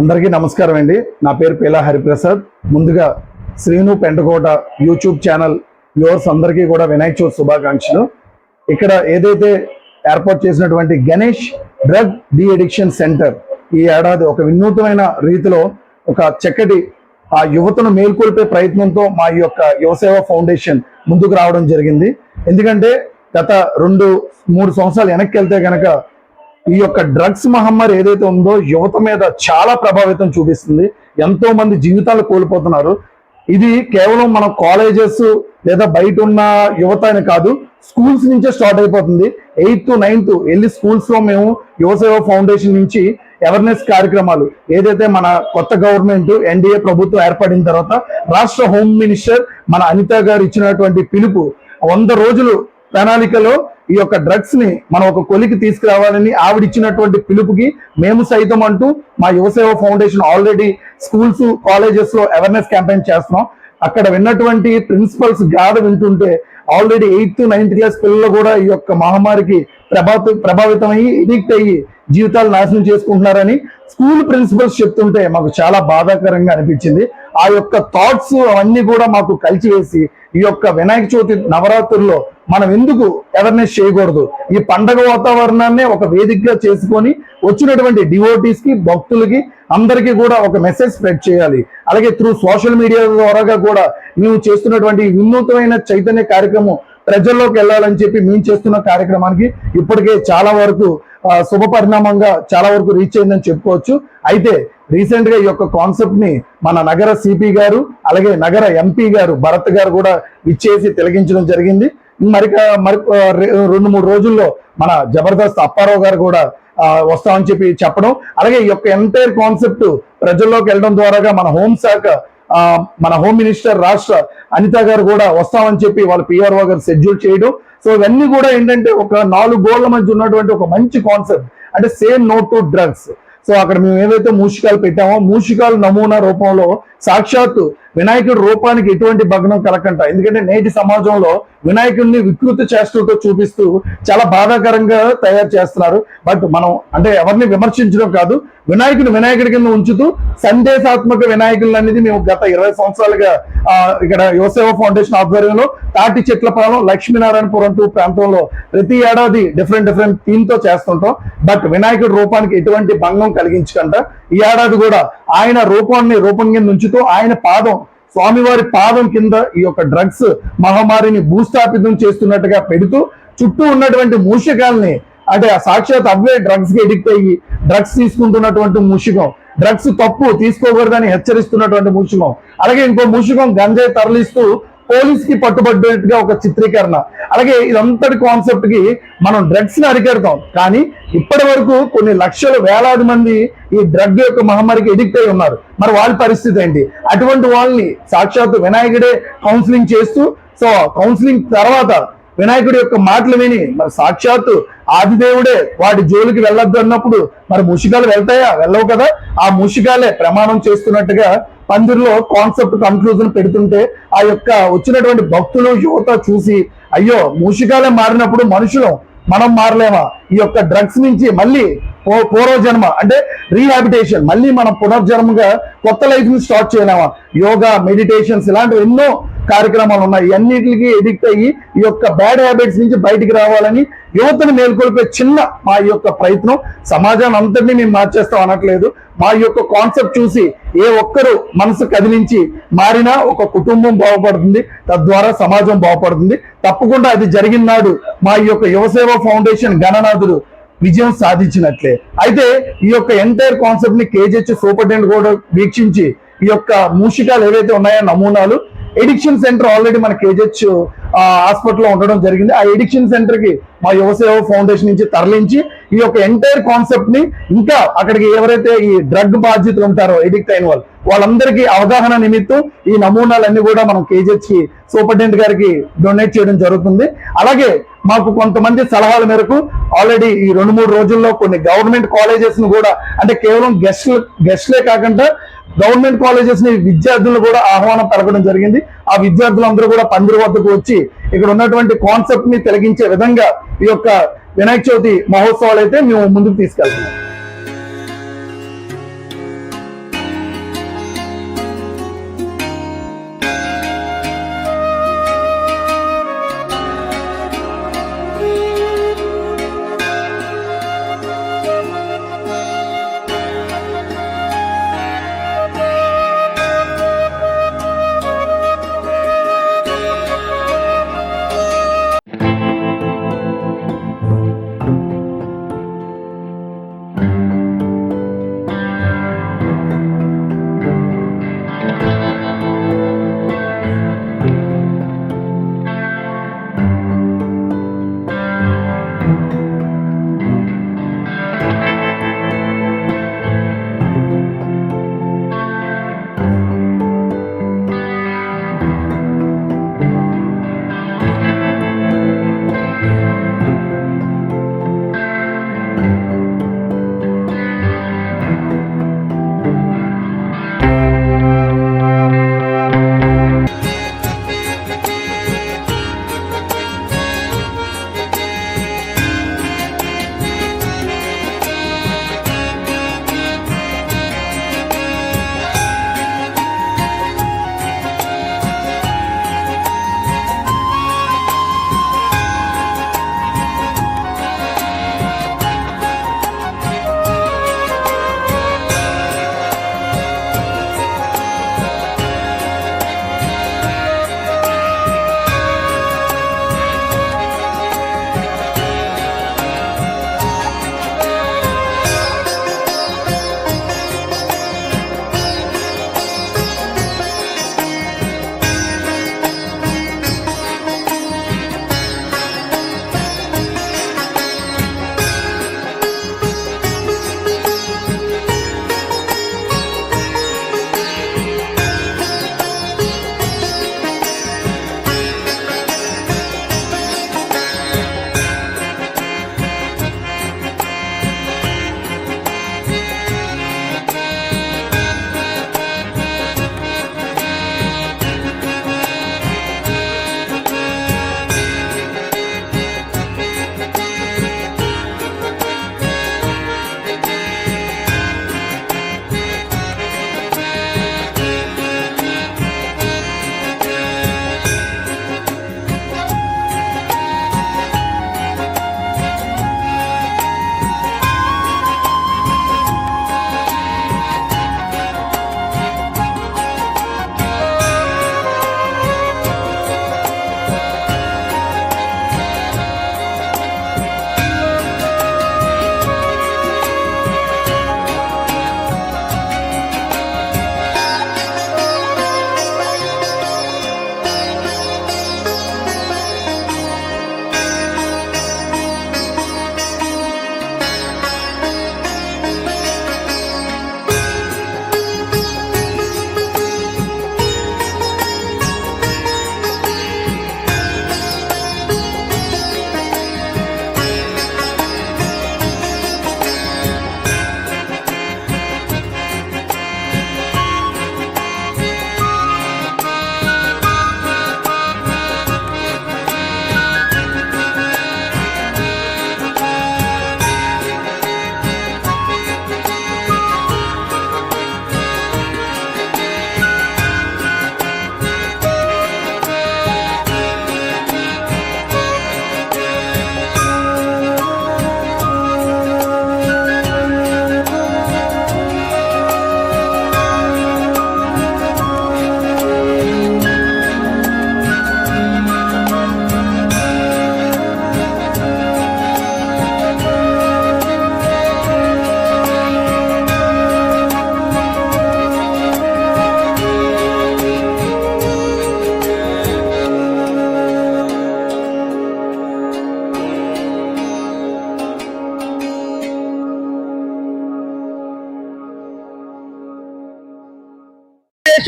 అందరికీ నమస్కారం అండి. నా పేరు పేలా హరిప్రసాద్. ముందుగా Srinu Pentakota YouTube channel viewers అందరికీ కూడా వినాయక చవితి శుభాకాంక్షలు. ఇక్కడ ఏదైతే ఏర్పాటు చేసినటువంటి Ganesh drug de addiction centre ఈ ఏడాది ఒక వినూత్నమైన రీతిలో ఒక చక్కటి ఆ యువతను మేల్కొల్పే ప్రయత్నంతో మా యొక్క యువసేవ ఫౌండేషన్ ముందుకు రావడం జరిగింది. ఎందుకంటే గత రెండు మూడు సంవత్సరాలు వెనక్కి వెళ్తే కనుక ఈ యొక్క డ్రగ్స్ మహమ్మారి ఏదైతే ఉందో యువత మీద చాలా ప్రభావితం చూపిస్తుంది. ఎంతో మంది జీవితాలు కోల్పోతున్నారు. ఇది కేవలం మన కాలేజెస్ లేదా బయట ఉన్న యువత అని కాదు స్కూల్స్ నుంచే స్టార్ట్ అయిపోతుంది. ఎయిత్ నైన్త్ వెళ్ళి స్కూల్స్లో మేము యువసేవ ఫౌండేషన్ నుంచి అవేర్నెస్ కార్యక్రమాలు ఏదైతే మన కొత్త గవర్నమెంట్ ఎన్డీఏ ప్రభుత్వం ఏర్పడిన తర్వాత రాష్ట్ర హోమ్ మినిస్టర్ మన అనిత గారు ఇచ్చినటువంటి పిలుపు వంద రోజులు ప్రణాళికలో ఈ యొక్క డ్రగ్స్ని మనం ఒక కొలికి తీసుకురావాలని ఆవిడ ఇచ్చినటువంటి పిలుపుకి మేము సైతం అంటూ మా యువసేవ ఫౌండేషన్ ఆల్రెడీ స్కూల్స్ కాలేజెస్లో అవేర్నెస్ క్యాంపెయిన్ చేస్తున్నాం. అక్కడ విన్నటువంటి ప్రిన్సిపల్స్ గాథ వింటుంటే ఆల్రెడీ ఎయిత్ నైన్త్ క్లాస్ పిల్లలు కూడా ఈ యొక్క మహమ్మారికి ప్రభావిత ప్రభావితం అయ్యి ఎడిక్ట్ అయ్యి జీవితాలు నాశనం చేసుకుంటున్నారని స్కూల్ ప్రిన్సిపల్స్ చెప్తుంటే మాకు చాలా బాధాకరంగా అనిపించింది. ఆ యొక్క థాట్స్ అవన్నీ కూడా మాకు కలిసివేసి ఈ యొక్క వినాయక చవితి నవరాత్రుల్లో మనం ఎందుకు అవేర్నెస్ చేయకూడదు? ఈ పండగ వాతావరణాన్ని ఒక వేదికగా చేసుకొని వచ్చినటువంటి డివోటీస్కి భక్తులకి అందరికీ కూడా ఒక మెసేజ్ స్ప్రెడ్ చేయాలి. అలాగే త్రూ సోషల్ మీడియా ద్వారాగా కూడా మేము చేస్తున్నటువంటి ఈ వినూత్నమైన చైతన్య కార్యక్రమం ప్రజల్లోకి వెళ్ళాలని చెప్పి మేము చేస్తున్న కార్యక్రమానికి ఇప్పటికే చాలా వరకు శుభ పరిణామంగా చాలా వరకు రీచ్ అయిందని చెప్పుకోవచ్చు. అయితే రీసెంట్గా ఈ యొక్క కాన్సెప్ట్ని మన నగర సిపి గారు అలాగే నగర ఎంపీ గారు భరత్ గారు కూడా ఇచ్చేసి తిలగించడం జరిగింది. మరి మరి రెండు మూడు రోజుల్లో మన జబర్దస్త్ అప్పారావు గారు కూడా వస్తామని చెప్పి చెప్పడం. అలాగే ఈ యొక్క ఎంటైర్ కాన్సెప్ట్ ప్రజల్లోకి వెళ్ళడం ద్వారాగా మన హోంశాఖ మన హోమ్ మినిస్టర్ రాష్ట్ర అనిత గారు కూడా వస్తామని చెప్పి వాళ్ళ పిఆర్ఓ గారు షెడ్యూల్ చేయడం. సో ఇవన్నీ కూడా ఏంటంటే ఒక నాలుగు గోళ్ళ మధ్య ఉన్నటువంటి ఒక మంచి కాన్సెప్ట్ అంటే same no to drugs so అక్కడ మేము ఏదైతే మూషికాలు పెట్టామో మూషికాలు నమూనా రూపంలో సాక్షాత్తు వినాయకుడి రూపానికి ఎటువంటి భగ్నం కలకంట ఎందుకంటే నేటి సమాజంలో వినాయకుడిని వికృతి చేస్తుంటూ చూపిస్తూ చాలా బాధాకరంగా తయారు చేస్తున్నారు. బట్ మనం అంటే ఎవరిని విమర్శించడం కాదు వినాయకుడు వినాయకుడి కింద ఉంచుతూ సందేశాత్మక వినాయకులు అనేది మేము గత ఇరవై సంవత్సరాలుగా ఇక్కడ యువసేవ ఫౌండేషన్ ఆధ్వర్యంలో తాటి చెట్లపాలెం లక్ష్మీనారాయణపురం టూ ప్రాంతంలో ప్రతి ఏడాది డిఫరెంట్ డిఫరెంట్ థీమ్తో చేస్తుంటాం. బట్ వినాయకుడి రూపానికి ఎటువంటి భంగం కలిగించకుండా ఈ ఏడాది కూడా ఆయన రూపాన్ని రూపం కింద ఉంచుతూ ఆయన పాదం స్వామివారి పాదం కింద ఈ యొక్క డ్రగ్స్ మహమ్మారిని భూస్థాపితం చేస్తున్నట్టుగా పెడుతూ చుట్టూ ఉన్నటువంటి మూషికాల్ని అంటే సాక్షాత్ అవే డ్రగ్స్కి ఎడిక్ట్ అయ్యి డ్రగ్స్ తీసుకుంటున్నటువంటి మూషికం. డ్రగ్స్ తప్పు తీసుకోకూడదని హెచ్చరిస్తున్నటువంటి మూషికం. అలాగే ఇంకో మూషికం గంజాయి తరలిస్తూ పోలీస్కి పట్టుబడ్డట్టుగా ఒక చిత్రీకరణ. అలాగే ఇదంతటి కాన్సెప్ట్కి మనం డ్రగ్స్ని అరికెడతాం. కానీ ఇప్పటి వరకు కొన్ని లక్షల వేలాది మంది ఈ డ్రగ్ యొక్క మహమ్మారికి ఎడిక్ట్ అయి ఉన్నారు. మరి వాళ్ళ పరిస్థితి ఏంటి? అటువంటి వాళ్ళని సాక్షాత్తు వినాయకుడే కౌన్సిలింగ్ చేస్తూ సో కౌన్సిలింగ్ తర్వాత వినాయకుడి యొక్క మాటలు విని మరి సాక్షాత్తు ఆదిదేవుడే వాటి జోలికి వెళ్ళొద్దు అన్నప్పుడు మరి ముషికాలు వెళ్తాయా? వెళ్ళవు కదా. ఆ ముషికాలే ప్రమాణం చేస్తున్నట్టుగా పందిరిలో కాన్సెప్ట్ కన్క్లూజన్ పెడుతుంటే ఆ యొక్క వచ్చినటువంటి భక్తులు యువత చూసి అయ్యో మూషికాలే మారినప్పుడు మనుషులు. మనం మారలేమా? ఈ యొక్క డ్రగ్స్ నుంచి మళ్ళీ పూర్వజన్మ అంటే రీహాబిటేషన్ మళ్ళీ మనం పునర్జన్మగా కొత్త లైఫ్ని స్టార్ట్ చేయలేమా? యోగా మెడిటేషన్స్ ఇలాంటివి ఎన్నో కార్యక్రమాలు ఉన్నాయి. ఇవన్నిటికి ఎడిక్ట్ అయ్యి ఈ యొక్క బ్యాడ్ హ్యాబిట్స్ నుంచి బయటికి రావాలని యువతను మేల్కొల్పే చిన్న మా యొక్క ప్రయత్నం. సమాజాన్ని అంతటినీ మేము మార్చేస్తాం అనట్లేదు. మా యొక్క కాన్సెప్ట్ చూసి ఏ ఒక్కరు మనసు కదిలించి మారినా ఒక కుటుంబం బాగుపడుతుంది తద్వారా సమాజం బాగుపడుతుంది. తప్పకుండా అది జరిగిన నాడు మా యొక్క యువసేవ ఫౌండేషన్ గణనాథుడు విజయం సాధించినట్లే. అయితే ఈ యొక్క ఎంటైర్ కాన్సెప్ట్ని కేజీహెచ్ సూపరింటెండెంట్ కూడా వీక్షించి ఈ యొక్క మూషికాలు ఏవైతే ఉన్నాయో నమూనాలు ఎడిక్షన్ సెంటర్ ఆల్రెడీ మన కేజెచ్ హాస్పిటల్లో ఉండడం జరిగింది. ఆ ఎడిక్షన్ సెంటర్కి మా యువసేవ ఫౌండేషన్ నుంచి తరలించి ఈ యొక్క ఎంటైర్ కాన్సెప్ట్ని ఇంకా అక్కడికి ఎవరైతే ఈ డ్రగ్ బాధ్యతలు ఉంటారో ఎడిక్ట్ అయిన వాళ్ళు వాళ్ళందరికీ అవగాహన నిమిత్తం ఈ నమూనాలన్నీ కూడా మనం కేజెచ్కి సూపరింటెండెంట్ గారికి డొనేట్ చేయడం జరుగుతుంది. అలాగే మాకు కొంతమంది సలహాల మేరకు ఆల్రెడీ ఈ రెండు మూడు రోజుల్లో కొన్ని గవర్నమెంట్ కాలేజెస్ను కూడా అంటే కేవలం గెస్ట్ గెస్ట్లే కాకుండా గవర్నమెంట్ కాలేజెస్ని విద్యార్థులను కూడా ఆహ్వానం పలకడం జరిగింది. ఆ విద్యార్థులందరూ కూడా పందిరి వద్దకు వచ్చి ఇక్కడ ఉన్నటువంటి కాన్సెప్ట్ని తొలగించే విధంగా ఈ యొక్క వినాయక చవితి మహోత్సవాలు అయితే మేము ముందుకు తీసుకెళ్తున్నాం.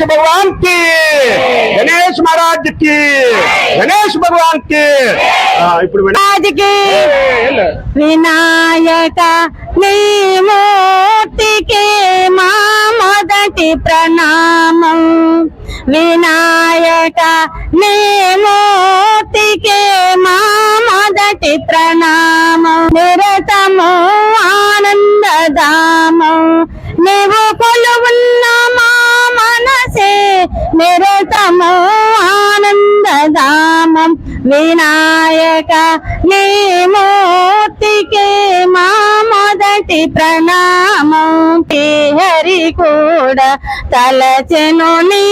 गणेश भगवान की गणेश महाराज की गणेश भगवान की ఆ, ఇప్పుడు వినా- రాజుకి ఏంలే. వినాయక నీ మూర్తికి మా మొదటి ప్రణామం వినాయక నీ మూర్తికి మా మొదటి ప్రణామం నిరతము ఆనందదామం నీవు కొలువున్న మా మనసే నిరతము ఆనందధామం. వినాయక నీ మూర్తికి మా మొదటి ప్రణామం. హరి కూడా తలచెను నీ